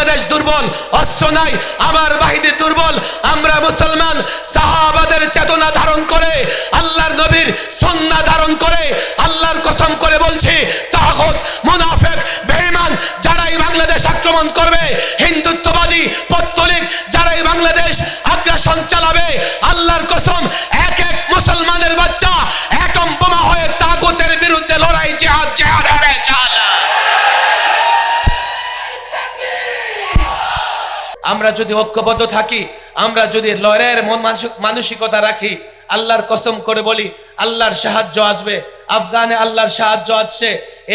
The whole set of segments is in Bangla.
বাংলাদেশ দুর্বল, অস্ত্র নাই, আমার বাহিনী দুর্বল। আমরা মুসলমান, সাহাবাদের চেতনা ধারণ করে, আল্লাহর নবীর সন্না ধারণ করে, আল্লাহর কসম করে বলছি তাহত মুনাফেক, বেঈমান যারাই বাংলাদেশ আক্রমণ করবে, হিন্দুত্ববাদী, পত্তলিক যারাই বাংলাদেশ আগ্রাসন চালাবে, আল্লাহর কসম, এক এক মুসলমানের বাচ্চা আমরা যদি ঐক্যবদ্ধ থাকি, আমরা যদি লড়াইয়ের মন মানসিক- মানসিকতা রাখি, আল্লাহর কসম করে বলি, আল্লাহর সাহায্য আসবে। আফগানে আল্লাহর সাহায্য আসছে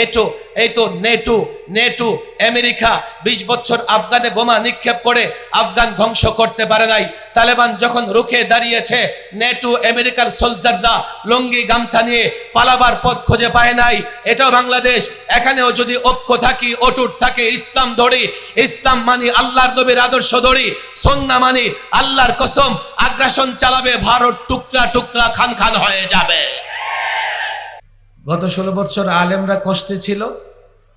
এটো এই তো নেটু নেটু, আমেরিকা বিশ বছর আফগানে বোমা নিক্ষেপ করে আফগান ধ্বংস করতে পারে নাই। তালেবান যখন রুখে দাঁড়িয়েছে, নেটু আমেরিকার সোলজাররা লুঙ্গি, গামছা নিয়ে পালাবার পথ খুঁজে পায় নাই। এটাও বাংলাদেশ। এখানেও যদি ঐক্য থাকি, অটুট থাকে, ইসলাম ধরি, ইসলাম মানি, আল্লাহর নবীর আদর্শ ধরি, সন্না মানি, আল্লাহর কসম, আগ্রাসন চালাবে, ভারত টুকরা টুকরা খান খান হয়ে যাবে। গত ষোলো বছর আলেমরা কষ্টে ছিল।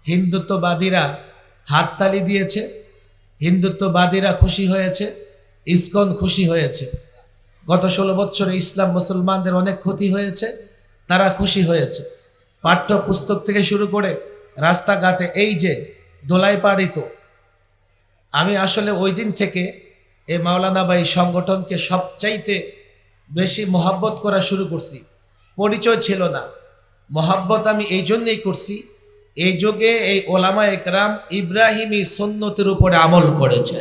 হিন্দুত্ববাদীরা হাততালি দিয়েছে। হিন্দুত্ববাদীরা খুশি হয়েছে। ইসকন খুশি হয়েছে। গত ষোলো বছরে ইসলাম মুসলমানদের অনেক ক্ষতি হয়েছে। তারা খুশি হয়েছে। পাঠ্য পুস্তক থেকে শুরু করে রাস্তাঘাটে এই যে দোলাই পাড়িত আমি আসলে ওই দিন থেকে এই মাওলানা বাই সংগঠনকে সবচাইতে বেশি মহাব্বত করা শুরু করছি। পরিচয় ছিল না। মহাব্বত আমি এই জন্যেই করছি, এই যুগে এই ওলামা একরাম ইব্রাহিমী সন্ন্যতের উপরে আমল করেছে।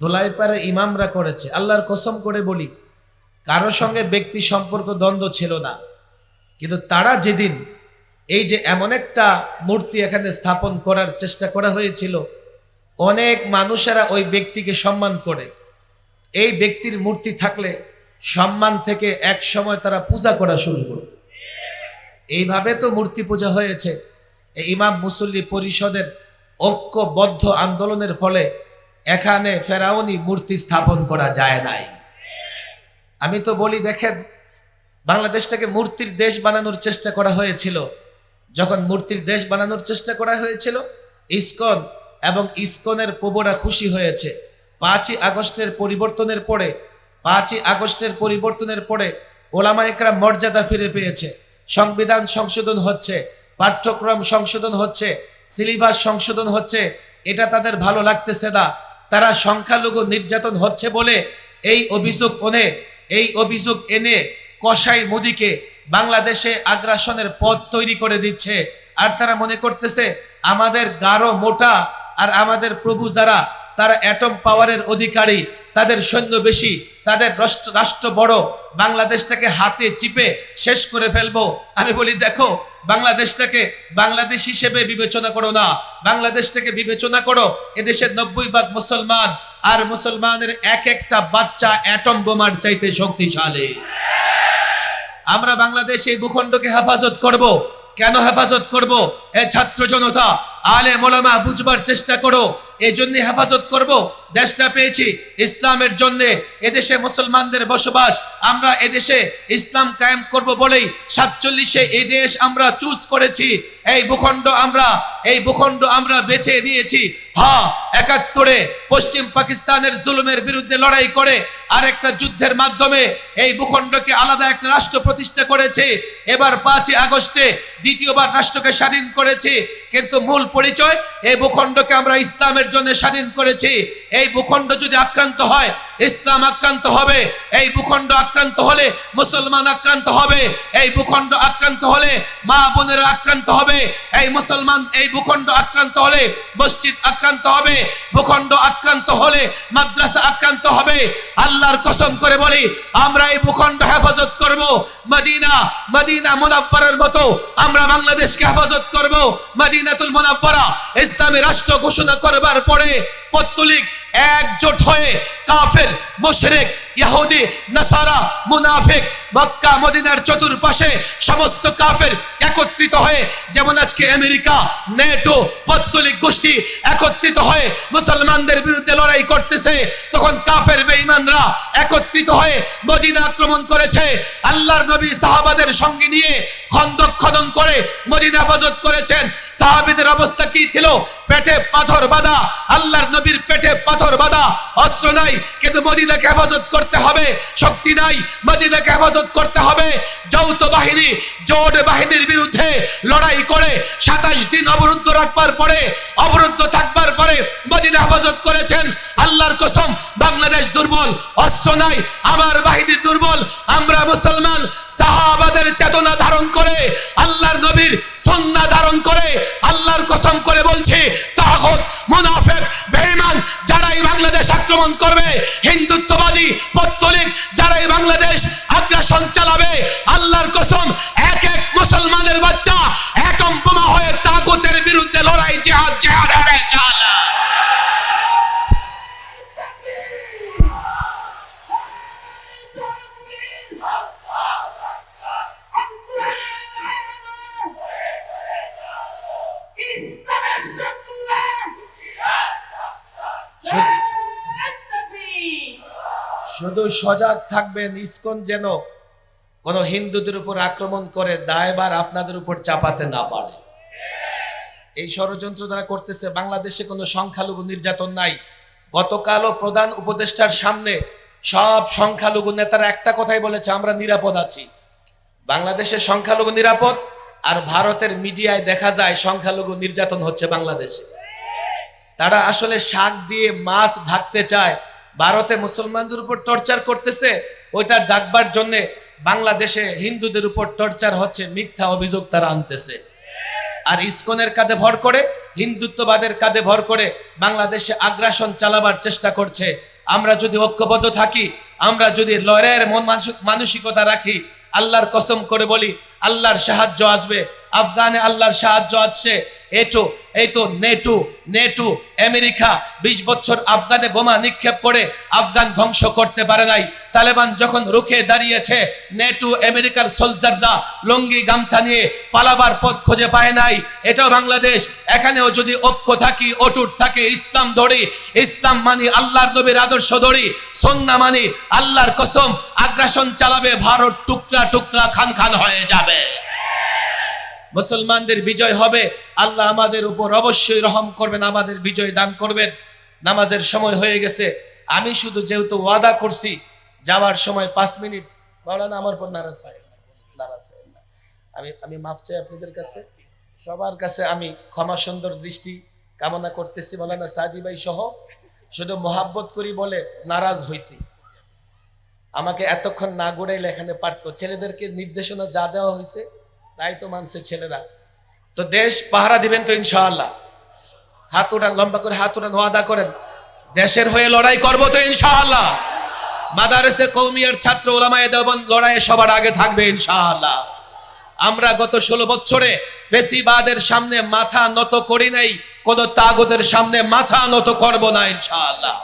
দোলাইপাড়ে ইমামরা করেছে। আল্লাহর কসম করে বলি, কারও সঙ্গে ব্যক্তি সম্পর্ক দ্বন্দ্ব ছিল না। কিন্তু তারা যেদিন এই যে এমন একটা মূর্তি এখানে স্থাপন করার চেষ্টা করা হয়েছিল, অনেক মানুষেরা ওই ব্যক্তিকে সম্মান করে। এই ব্যক্তির মূর্তি থাকলে সম্মান থেকে এক সময় তারা পূজা করা শুরু করত। এইভাবে তো মূর্তি পূজা হয়েছে। ইমাম মুসল্লি পরিষদের ঐক্যবদ্ধ আন্দোলনের ফলে এখানে ফেরাউনি মূর্তি স্থাপন করা যায় নাই। আমি তো বলি, দেখেন, বাংলাদেশটাকে মূর্তির দেশ বানানোর চেষ্টা করা হয়েছিল। যখন মূর্তির দেশ বানানোর চেষ্টা করা হয়েছিল, ইসকন এবং ইসকনের প্রবরা খুশি হয়েছে। পাঁচই আগস্টের পরিবর্তনের পরে পাঁচই আগস্টের পরিবর্তনের পরে ওলামা একরা মর্যাদা ফিরে পেয়েছে। সংবিধান সংশোধন হচ্ছে, পাঠ্যক্রম সংশোধন হচ্ছে, সিলেবাস সংশোধন হচ্ছে, এটা তাদের ভালো লাগতেছে না। তারা সংখ্যালঘু নির্যাতন হচ্ছে বলে এই অভিযোগ ওনে। এই অভিযোগ এনে কসাই মোদিকে বাংলাদেশে আগ্রাসনের পথ তৈরি করে দিচ্ছে। আর তারা মনে করতেছে, আমাদের গাঢ় মোটা আর আমাদের প্রভু যারা তারা অ্যাটম পাওয়ারের অধিকারী, তাদের সৈন্য বেশি, তাদের রাষ্ট্র রাষ্ট্র বড়, বাংলাদেশটাকে হাতে চিপে শেষ করে ফেলব। আমি বলি, দেখো, বাংলাদেশটাকে বাংলাদেশ হিসেবে বিবেচনা করো না। বাংলাদেশটাকে বিবেচনা করো, এদেশের নব্বই ভাগ মুসলমান, আর মুসলমানের এক একটা বাচ্চা অ্যাটম বোমার চাইতে শক্তিশালী। আমরা বাংলাদেশ এই ভূখণ্ডকে হেফাজত করব। কেন হেফাজত করব? এ ছাত্র জনতা আলে মোলামা বুঝবার চেষ্টা করো। এই জন্য হেফাজত করব। দেশটা পেয়েছি ইসলামের জন্য। এদেশে মুসলমানদের বসবাস, আমরা এদেশে ইসলাম কায়েম করব বলেই সাতচল্লিশে এই দেশ আমরা চুজ করেছি। এই ভূখণ্ড আমরা, এই ভূখণ্ড আমরা বেছে নিয়েছি। হ্যাঁ একাত্তরে পশ্চিম পাকিস্তানের জুলুমের বিরুদ্ধে লড়াই করে আর একটা যুদ্ধের মাধ্যমে এই ভূখণ্ডকে আলাদা একটা রাষ্ট্র প্রতিষ্ঠা করেছে। এবার পাঁচই আগস্টে দ্বিতীয়বার রাষ্ট্রকে স্বাধীন করেছি। কিন্তু মূল পরিচয়, এই ভূখণ্ডকে আমরা ইসলামের জন্য স্বাধীন করেছি। এই ভূখণ্ড যদি আক্রান্ত হয়, ইসলাম আক্রান্ত হবে। এই ভূখণ্ড আক্রান্ত হলে মুসলমান আক্রান্ত হবে। এই ভূখণ্ড আক্রান্ত হলে মা বোনেরা আক্রান্ত হবে। এই মুসলমান এই ভূখণ্ড আক্রান্ত হলে মসজিদ আক্রান্ত হবে। ভূখণ্ড আক্রান্ত হলে মাদ্রাসা আক্রান্ত হবে। আল্লাহর কসম করে বলি, আমরা এই ভূখণ্ড হেফাজত করব। মদিনা মদিনা মুনাফফারের মতো আমরা বাংলাদেশকে হেফাজত করব। মদিনাতুল মুনাফফারা ইসলামী রাষ্ট্র ঘোষণা করবার পরে পত্তলিক একজোট হয়ে কাফের, মুশরিক, ইহুদি, নাসারা, মুনাফিক, মক্কা, মদিনার চতুর্পাশে সমস্ত কাফের একত্রিত হয়ে, যেমন আজকে আমেরিকা, নেটো, পত্তলিক গোষ্ঠী একত্রিত হয়ে মুসলমানদের বিরুদ্ধে লড়াই করতেছে, তখন কাফের বেঈমানরা একত্রিত হয়ে মদিনা আক্রমণ করেছে। আল্লাহর নবী সাহাবাদের সঙ্গে নিয়ে খন্দক খনন করে মদিনা হেফাজত করেছেন। সাহাবীদের অবস্থা কি ছিল? পেটে পাথর বাঁধা, আল্লাহর নবীর পেটে পাথর বাঁধা, অস্ত্র নাই, কিন্তু মদিনাকে হেফাজত করতে হবে, শক্তি নাই, মদিনাকে হেফাজত করতে হবে। যৌথ বাহিনী, জোট বাহিনীর বিরুদ্ধে লড়াই করে সাতাশ দিন অবরুদ্ধ রাখবার পরে অবরুদ্ধ পরে মদিনা হেফাজত করেছেন। আল্লাহর কসম, বাংলাদেশ দুর্বল, অস্ত্র নাই, আমার বাহিনী দুর্বল, আমরা মুসলমান, সাহাবাদের চেতনা ধারণ করে, আল্লাহর নবীর সন্না ধারণ করে, আল্লাহর কসম করে বলছি তাহত মুনাফেক, বেঈমান, যারাই বাংলাদেশ আক্রমণ করবে, হিন্দুত্ববাদী, পত্তলিক, যারাই বাংলাদেশ আগ্রাসন চালাবে শুধু সজাগ থাকবেন, ইসকন যেন কোন হিন্দুদের উপর আক্রমণ করে দায়বার আপনাদের উপর চাপাতে না পারে। এই ষড়যন্ত্র দ্বারা করতেছে, বাংলাদেশে কোনো সংখ্যালঘু নির্যাতন নাই। গতকালও প্রধান উপদেষ্টার সামনে সব সংখ্যালঘু নেতারা একটা কথাই বলেছে, আমরা নিরাপদ আছি। বাংলাদেশের সংখ্যালঘু নিরাপদ আর ভারতের মিডিয়ায় দেখা যায় সংখ্যালঘু নির্যাতন হচ্ছে বাংলাদেশে। তারা আসলে শাক দিয়ে মাছ ঢাকতে চায়। ভারতে মুসলমানদের উপর টর্চার করতেছে ওইটা ডাকবার জন্য বাংলাদেশে হিন্দুদের উপর টর্চার হচ্ছে মিথ্যা অভিযোগ তারা আনতেছে। আর ইসকনের কাঁধে ভর করে, হিন্দুত্ববাদের কাঁধে ভর করে বাংলাদেশে আগ্রাসন চালাবার চেষ্টা করছে। আমরা যদি ঐক্যবদ্ধ থাকি, আমরা যদি লড়াইয়ের মন মানসিক- মানসিকতা রাখি, আল্লাহর কসম করে বলি আল্লাহর সাহায্য আসবে। আফগানে আল্লাহর সাহায্য আসছে। এটো এই তো নেটু নেটু, আমেরিকা বিশ বছর আফগানে বোমা নিক্ষেপ করে আফগান ধ্বংস করতে পারে নাই। তালেবান যখন রুখে দাঁড়িয়েছে, নেটু, আমেরিকার সোলজাররা লঙ্গি, গামছা নিয়ে পালাবার পথ খুঁজে পায় নাই। এটাও বাংলাদেশ। এখানেও যদি ঐক্য থাকি, অটুট থাকে, ইসলাম ধরি, ইসলাম মানি, আল্লাহর নবীর আদর্শ ধরি, সন্না মানি, আল্লাহর কসম, আগ্রাসন চালাবে, ভারত টুকরা টুকরা খান খান হয়ে যাবে। মুসলমানদের বিজয় হবে। আল্লাহ আমাদের উপর অবশ্যই রহম করবেন, আমাদের বিজয় দান করবেন। নামাজের সময় হয়ে গেছে। আমি শুধু যেহেতু ওয়াদা করছি, যাওয়ার সময় পাঁচ মিনিট। মাওলানা, আমার উপর নারাজ হয় আমি আমি মাফ চাই আপনাদের কাছে। সবার কাছে আমি ক্ষমা সুন্দর দৃষ্টি কামনা করতেছি, মাওলানা সাদি ভাই সহ। শুধু মোহাব্বত করি বলে নারাজ হয়েছি আমাকে এতক্ষণ না গড়াইলে এখানে পারতো। ছেলেদেরকে নির্দেশনা যা দেওয়া হয়েছে তাই তো মানছে ছেলেরা। তো দেশ পাহারা দিবেন তো ইনশাআল্লাহ। হাত উঠান, লম্বা করে হাত উঠান, ওয়াদা করেন। দেশের হয়ে লড়াই করব তো ইনশাআল্লাহ। মাদারেসে কৌমিয়ার ছাত্র ওলামায়ে দেওবন্দ লড়াইয়ে সবার আগে থাকবে ইনশাআল্লাহ। আমরা গত ষোলো বছরে ফেসিবাদের সামনে মাথা নত করি নাই, কোন তাগতের সামনে মাথা নত করব না ইনশাআল্লাহ।